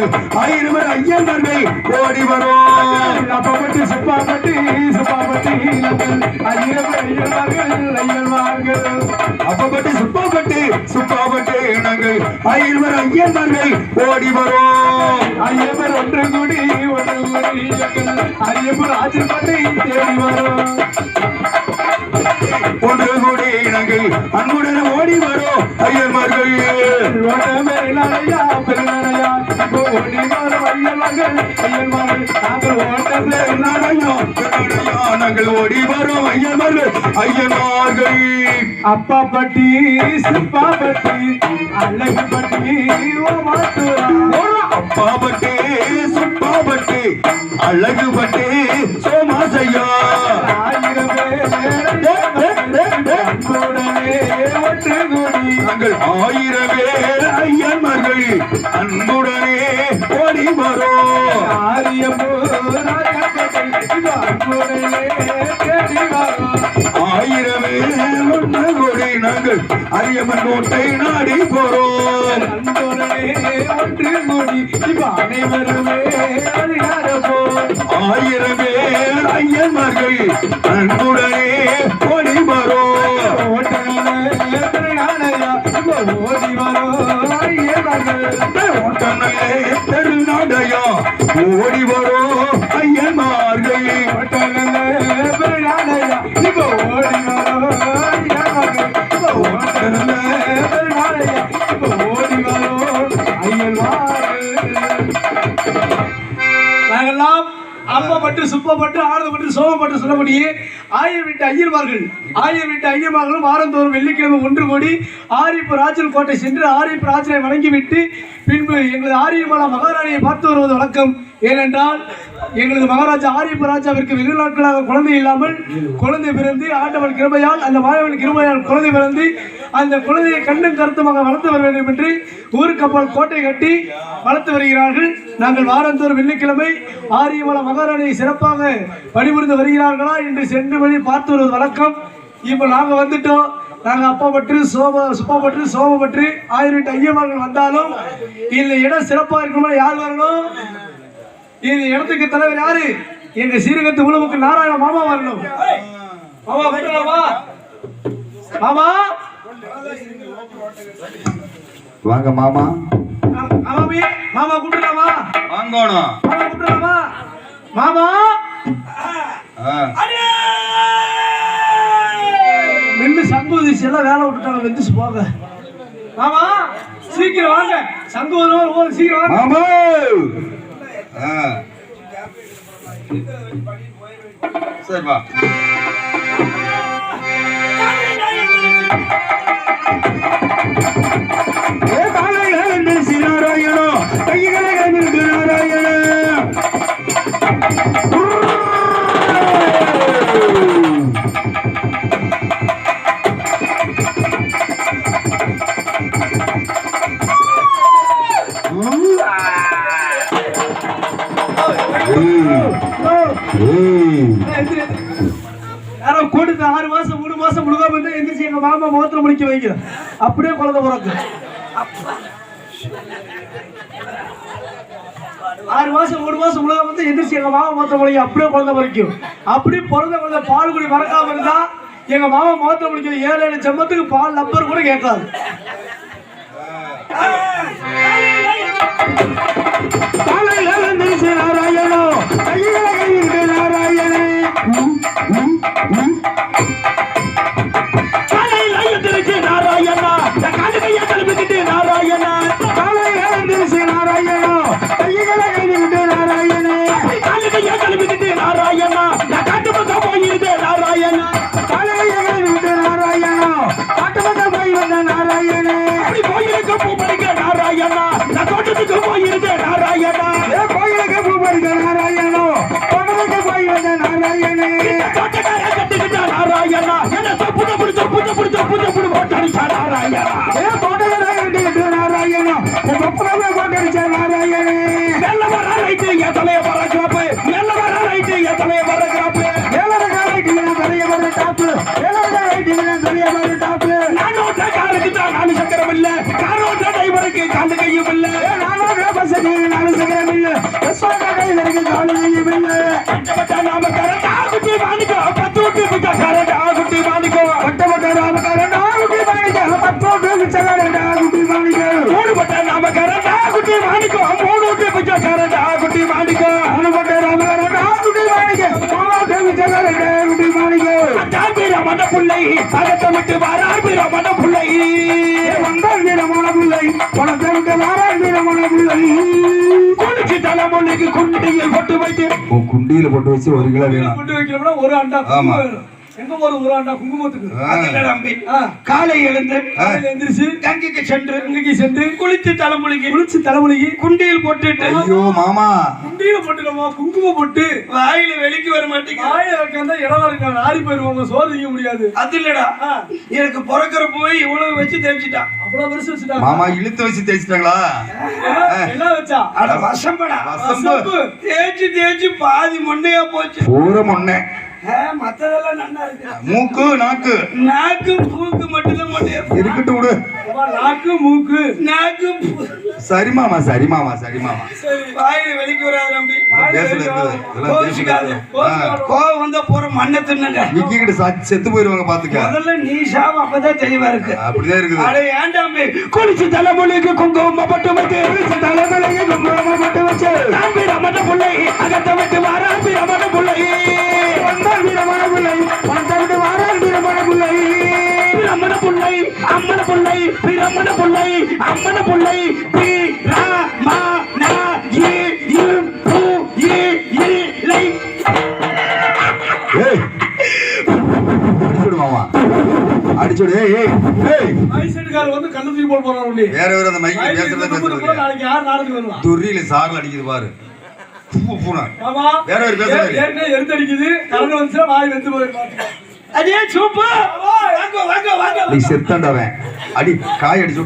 நாங்கள் ஆயிரம் ஐயன்மார்கள் ஓடி வரோம். அப்பப்பட்டி சுப்பாப்பட்டி சுப்பாப்பட்டி ஐயர் ஐயர்மார்கள் ஐயர்மார்கள் அப்பப்பட்டு சுப்பாப்பட்டு சுப்பாப்பட்டு இனங்கள். ஆயிரம் ஐயன்மார்கள் ஓடி வரும். ஐயவர் ஒன்று கூடி ஒன்று கூடி ஐயப்பர் ஆச்சரியப்பட்டு தேடி வரும். ஒன்று கூடி இனங்கள். அன்புடன் ஓடி வரும். நாங்கள் ஓடி வரோம் ஐயன்மார்கள் ஐயன்மார்கள் அப்பா பட்டி சிப்பா பட்டி அழகு பட்டி அப்பா பட்டி சுப்பா பட்டி அழகு பட்டி ஆயிரம் ஒன்று கூடி நாங்கள் அரியம்மன் கோட்டை நாடி போறோம். ஆயிரம் பேர் ஐயன்மார்கள் அன்புடனே ஓடி வரோம். ஓட்டங்களே தெருநாடையா ஓடி வரோம். நாங்கெல்லாம் அப்பப்பட்டு சுப்பப்பட்டு ஆனந்தப்பட்டு சோமப்பட்டு சொல்லக்கூடிய ஆயர் வீட்டு ஐயர்மார்கள் ஆயர் வீட்டு ஐயர்மார்களும் வாரந்தோறும் வெள்ளிக்கிழமை ஒன்று கூடி ஆரியப்பு ராஜன் கோட்டை சென்று ஆரியப்பு ராஜனை வணங்கிவிட்டு பின்பு எங்களது ஆரியமலா மகாராணியை பார்த்து வருவது வழக்கம். ஏனென்றால் எங்களது மகாராஜா ஆரியப்ப ராஜாவிற்கு வெகு நாட்களாக குழந்தை இல்லாமல் குழந்தை பிறந்து ஆண்டவன் கிருமையால் அந்த மாணவன் கிருமையால் குழந்தை பிறந்து அந்த குழந்தையை கண்ணும் கருத்துமாக வளர்த்து வர வேண்டும் என்று ஊருக்கப்பல் கோட்டை கட்டி வளர்த்து வருகிறார்கள். நாங்கள் வாரந்தோறும் வெள்ளிக்கிழமை ஆரியமல மகாராணியை சிறப்பாக பணிபுரிந்து வருகிறார்களா என்று சென்று வழி பார்த்து வருவது வழக்கம். இப்போ நாங்கள் வந்துட்டோம். நாங்கள் அப்பா பற்று சோம சுப்பா பற்று சோம பற்று ஆயிரம் எட்டு ஐயமார்கள் வந்தாலும் இந்த இடம் சிறப்பாக இருக்கணும்னா யார் வரணும்? இந்த இடத்துக்கு தலைவர் யாரு? எங்க சீரகத்து உணவுக்கு நாராயண மாமா வரணும். மாமா கூப்பிடலாமா மாமா? வாங்க மாமா. மாமாமி மாமா கூப்பிடலாமா வாங்கணும். மாமா கூப்பிடலாமா மாமா? மென்னு சங்குதிசி எல்லாம் வேலை விட்டுட்டாங்க வெந்துச்சு போங்க மாமா சீக்கிரம் வாங்க. சங்கு வருவார் ஓ சீக்கிரம் வாங்க. மாமா! சரிப்பா ஏ யாரோ கொடுத்து ஆறு மாசம் மூணு மாசம் முழுகாம இருந்தா எந்திரிச்சு எங்க மாமா முகத்துல முடிக்க வைங்க அப்படியே குழந்தை பிறக்கு. ஆறு மாசம் மூணு மாசம் முழுகாம வந்து எந்திரிச்சு எங்க மாமா முகத்துல முடிக்க அப்படியே குழந்தை பிறக்கும் அப்படி பிறந்த குழந்தை பால் குடி மறக்காம இருந்தா எங்க மாமா முகத்துல முடிக்க ஏழு ஏழு செம்மத்துக்கு பால் நம்பர் கூட கேட்காது. காலுகையை நாராயணா. நான் காட்டு பக்கம் போயிருந்தே நாராயணா. காலுகையை விட்டு நாராயணா. காட்டு பக்கம் போய் வந்த நாராயணே. அப்படி கோயிலுக்கு பூ பறிக்க நாராயணா. நான் தோட்டத்துக்கு போயிருந்தே நாராயணா. கோயிலுக்கு பூ பறிக்க நாராயணோ? தோட்டத்துக்கு போய் வந்த நாராயணே. தோட்டக்கார கட்டிக்கிட்ட நாராயணா. என்ன புது புடிச்ச புது புடிச்ச புது புடு போட்டடிச்சா நாராயணா. ஏ தோட்டக்கார கட்டிக்கிட்ட நாராயணா? என் ஒப்புரவே போட்டடிச்சா நாராயணே. நல்லவரா ரைட்டு என் தலையை காருக்கு தான் நாலு சக்கரம் இல்ல அகத்தமிட்டு வாரார் பிரமண பிள்ளை வந்தால் வீரமான பிள்ளை பணத்தை விட்டு வாரார் வீரமான பிள்ளை குளிச்சு தலைமொழிக்கு குண்டியில் போட்டு வைத்து. குண்டியில போட்டு வச்சு ஒரு கிலோ வேணும். ஒரு அண்டா ஆமா. குங்குமம் அண்டா குங்குமத்துக்கு. காலை எழுந்து காலையில எந்திரிச்சு கங்கைக்கு சென்று அங்கேக்கு சென்று குளித்து தலைமொழிக்கு குளிச்சு தலைமுடிக்கு குண்டியில் போட்டுட்டு ஐயோ மாமா. குண்டியில போட்டுக்கோமா குங்குமம் போட்டு வாயில வெளிக்கு வர மாட்டேங்குது. வாயில வைக்காம இடம் இருக்காங்க ஆறி போயிருவாங்க சோறு முடியாது. அது இல்லடா. எனக்கு பிறக்கிற போய் இவ்வளவு வச்சு தேய்ச்சிட்டான் அவ்வளவு பெருசு வச்சுட்டாங்க மாமா இழுத்து வச்சு தேய்ச்சிட்டாங்களா? என்ன- வச்சா? அட வசம்படா. வசம்பு. தேய்ச்சி தேய்ச்சி பாதி மண்டையா போச்சு. பூர ஆ, மத்ததெல்லாம் நல்லா இருக்கு. மூக்கு நாக்கு. நாக்கு பூக்கு மட்டும்தான் மண்டையா போச்சு. இருக்கட்டும் விடு. நாக்கு மூக்கு நாக்கு சரி மாமா சரி மாமா சரி மாமா சரி வாயில வெளிக்கு வராது நம்பி. கோவம் வந்தா போற மண்ணை தின்னுங்க. செத்து போயிருவாங்க பாத்துக்க. முதல்ல நீ சாவ அப்பதான் தெளிவா இருக்கு. அப்படிதான் இருக்குது. அட ஏண்டாம்பி குளிச்சு தலைமொழிக்கு குங்குமம் வச்சு தலைமொழிக்கு குங்குமம் பட்டு வச்சு. நம்பி ரமண பிள்ளை அகத்த விட்டு வாராம்பி அடிச்சுடு ஏய் ஏய் ஐசெட்டுக்காரர் வந்து கல்லு தூக்கி போட போறான் உடனே வேற வேற அந்த மைக்கு பேசுறத பேசுறது நாளைக்கு யார் நாடகம் வருவா? துரியில சார்ல அடிக்குது பாரு. பூ பூனா. ஆமா வேற ஒரு பேசுறது? ஏற்கனவே அடிக்குது. கரண்ட் வாய் வெந்து போய் அதே சூப்பர்! வாங்க வாங்க வாங்க நீ செத்தாண்டவன் அடி காய் அடிச்சு